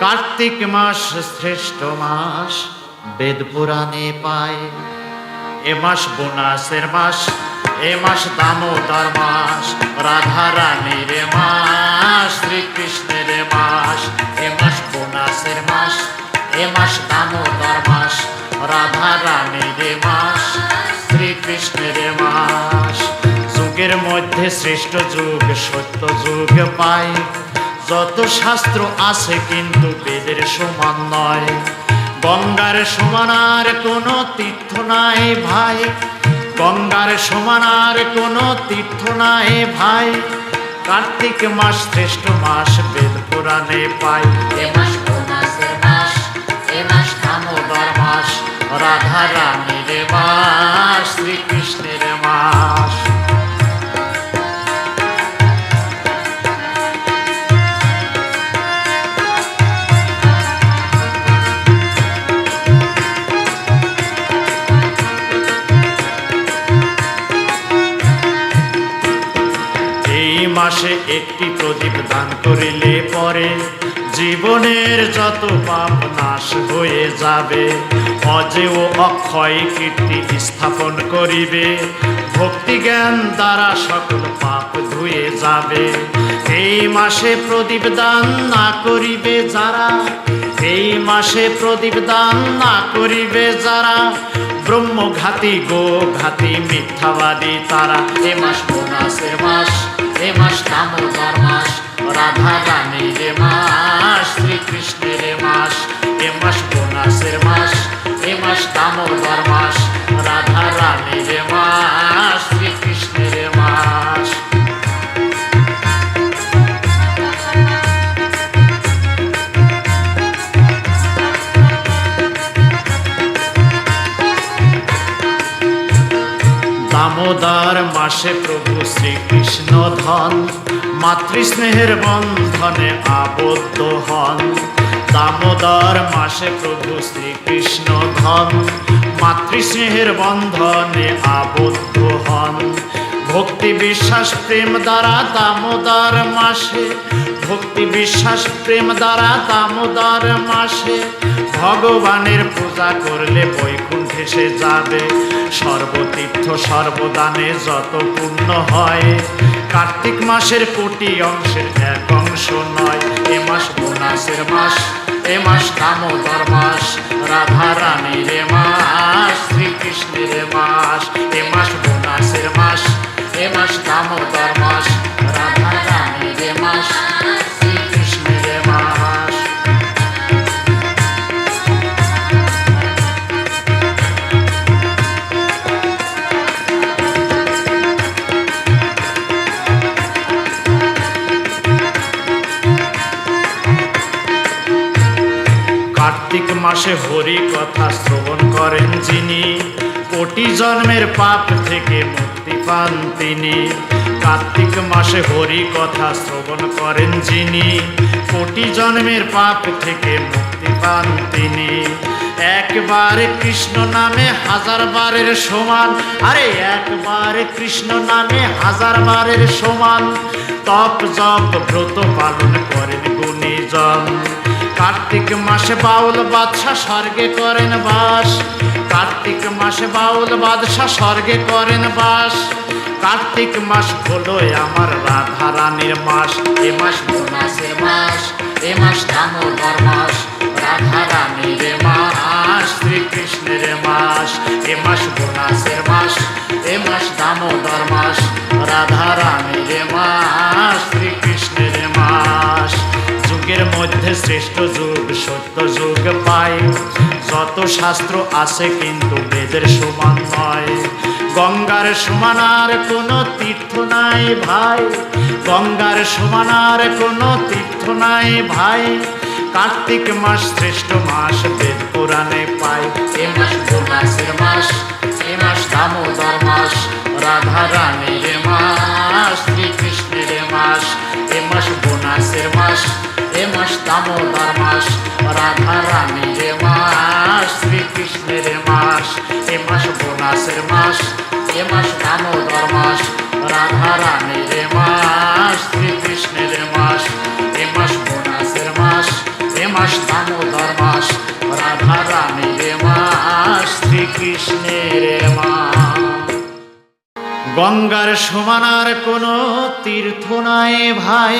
কার্তিক মাস, শ্রেষ্ঠ মাস, বেদ পুরাণে পায়। এ মাস বোনাসের মাস, এ মাস দামোদর মাস, রাধা রানীর মাস, শ্রীকৃষ্ণের মাস, এ মাস বোনাসের মাস, এ মাস দামোদর মাস, রাধা রানীর মাস, শ্রীকৃষ্ণের মাস। যুগের মধ্যে শ্রেষ্ঠ যুগ, সত্য যুগ পায়। যত শাস্ত্র আছে কিন্তু বেদের সমান নয়। গঙ্গার সমান আর কোনো তীর্থ নাই ভাই। গঙ্গার সমান আর কোনো তীর্থ নাই ভাই। কার্তিক মাস শ্রেষ্ঠ মাস, বেদ পুরাণে পাই। মাস মাস মাস। রাধা রানীর মাস শ্রীকৃষ্ণের একটি প্রদীপ দান করিলে পরে জীবনের যত পাপ নাশ হয়ে যাবে অজে ও অক্ষয় কীর্তি স্থাপন করিবে ভক্তি জ্ঞান দ্বারা সকল পাপ ধুয়ে যাবে। এই মাসে প্রদীপ দান না করিবে যারা, এই মাসে প্রদীপ দান না করিবে যারা, ব্রহ্মঘাতী গো ঘাতী মিথ্যাবাদী তারা। এ মাস বোনাসের মাস এ মাস দামোদর মাস, রাধা রানী রে মাস, শ্রীকৃষ্ণের মাস, এ মাস বোনাসের মাস, এ মাস দামোদর মাস। দামোদর মাসে প্রভু শ্রীকৃষ্ণ ধন, মাতৃস্নেহের বন্ধনে আবদ্ধ হন। দামোদর মাসে প্রভু শ্রীকৃষ্ণ ধন, মাতৃস্নেহের বন্ধনে আবদ্ধ হন। ভক্তি বিশ্বাস প্রেম দ্বারা দামোদর মাসে, ভক্তি বিশ্বাস প্রেম দ্বারা দামোদর মাসে। ভগবানের পূজা করলে বৈকুণ্ঠে সে যাবে। সর্বতীর্থ সর্বদানে যত পূর্ণ হয়, কার্তিক মাসের কোটি অংশের এক অংশ নয়। এ মাস বোনাসের মাস, এ মাস দামোদর মাস রাধা রানীর মাস, শ্রীকৃষ্ণের মাস। মাসে হরি কথা শ্রবণ করেন যিনি। কোটি জন্মের পাপ থেকে মুক্তি পান তিনি। কার্তিক মাসে হরি কথা শ্রবণ করেন যিনি। কোটি জন্মের পাপ থেকে মুক্তি পান তিনি। একবার কৃষ্ণ নামে হাজার বারের সমান। আরে, একবার কৃষ্ণ নামে হাজার বারের সমান। তপ জপ ব্রত পালন করেন গুণীজন। কার্তিক মাসে বাউল বাদশাহ স্বর্গে করেন বাস। কার্তিক মাসে বাউল বাদশাহ স্বর্গে করেন বাস। কার্তিক মাস হলো আমার রাধা রানীর মাস। এ মাস বোনাসের মাস, এ মাস দামোদর মাস। রাধা রানীর মাস, শ্রীকৃষ্ণের মাস। এ মাস বোনাসের মাস, এ মাস দামোদর মাস। রাধা শ্রেষ্ঠ যুগ, সত্য যুগ পাই যত শাস্ত্র আছে কিন্তু বেদের সমান নয়। গঙ্গার সমান আর কোনো তীর্থ নাই ভাই। গঙ্গার সমান আর কোনো তীর্থ নাই ভাই। কার্তিক মাস শ্রেষ্ঠ মাস বেদ পুরাণে পাই এ মাস বোনাসের মাস, এ মাস দামোদর মাস, রাধা রানীর মাস। দামোদর মাস, রাধা রানীর মাস, শ্রীকৃষ্ণের মাস, এ মাস বোনাসের মাস, এ মাস দামোদর মাস, রাধা রানীর মাস, শ্রীকৃষ্ণের মাস, এ মাস বোনাসের মাস, এ মাস দামোদর মাস, রাধা রানীর মাস, শ্রীকৃষ্ণের মাস। গঙ্গার সমানার কোনো তীর্থ নাই ভাই।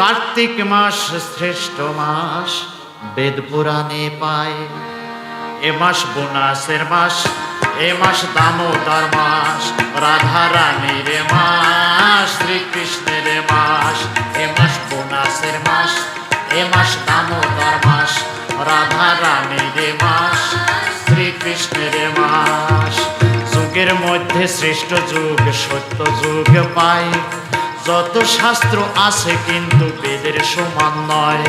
কার্তিক মাস, শ্রেষ্ঠ মাস, বেদ পুরাণে পায়। এ মাস বোনাসের মাস, এ মাস দামোদর মাস, রাধা রানীর মাস, শ্রীকৃষ্ণের মাস, এ মাস বোনাসের মাস, এ মাস দামোদর মাস, রাধা রানীর মাস, শ্রীকৃষ্ণের মাস। যুগের মধ্যে শ্রেষ্ঠ যুগ, সত্য যুগ পায়। যত শাস্ত্র আছে কিন্তু বেদের সমান নয়।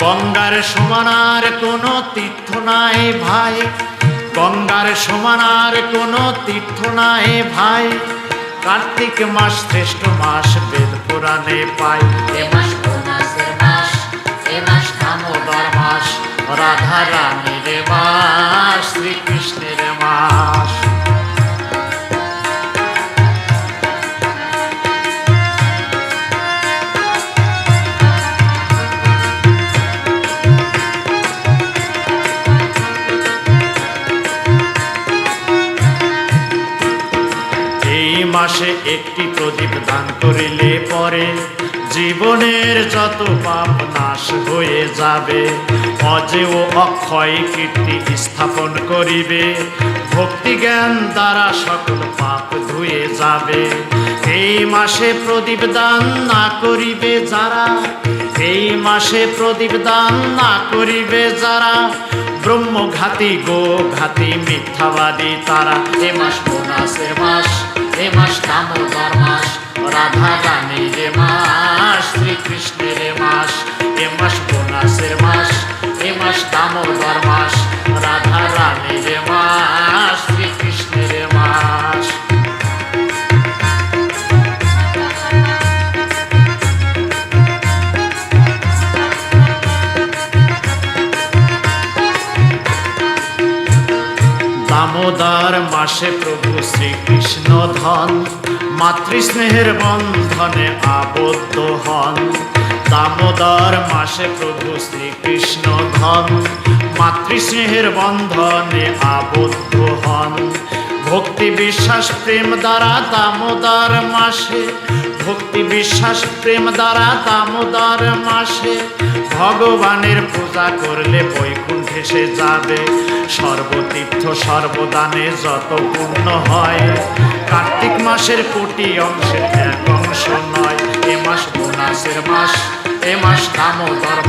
গঙ্গার সমানার কোনো তীর্থ নাই ভাই। গঙ্গার সমানার কোনো তীর্থ নাই ভাই। কার্তিক মাস শ্রেষ্ঠ মাস বেদ পুরাণে পাই। মাস মাস। রাধা রানীর মাস, শ্রীকৃষ্ণের মাস। মাসে একটি প্রদীপ দান করিলে পরে জীবনের যত পাপ নাশ হয়ে যাবে অজে ও অক্ষয় কীর্তি স্থাপন করিবে ভক্তি জ্ঞান দ্বারা সকল পাপ ধুয়ে যাবে। এই মাসে প্রদীপ দান না করিবে যারা, এই মাসে প্রদীপ দান না করিবে যারা, ব্রহ্মঘাতী গো ঘাতী মিথ্যাবাদী তারা। এ মাস বোনাসের মাস এ মাস দামোদর মাস, রাধা রানীর মাস, শ্রীকৃষ্ণের মাস, এ মাস বোনাসের মাস, এ মাস দামোদর মাস, রাধা রানীর মাস। দামোদর মাসে প্রভু শ্রীকৃষ্ণ ধন, মাতৃস্নেহের বন্ধনে আবদ্ধ হন। দামোদর মাসে প্রভু শ্রীকৃষ্ণ ধন, মাতৃস্নেহের বন্ধনে আবদ্ধ হন। ভক্তি বিশ্বাস প্রেম দ্বারা দামোদর মাসে। ভক্তি বিশ্বাস প্রেম দ্বারা দামোদর মাসে। ভগবানের পূজা করলে বৈকুণ্ঠে সে যাবে। সর্বতীর্থ সর্বদানে যত পূর্ণ হয়। কার্তিক মাসের কোটি অংশের এক অংশ নয়। এ মাস বোনাসের মাস, এ মাস দামোদর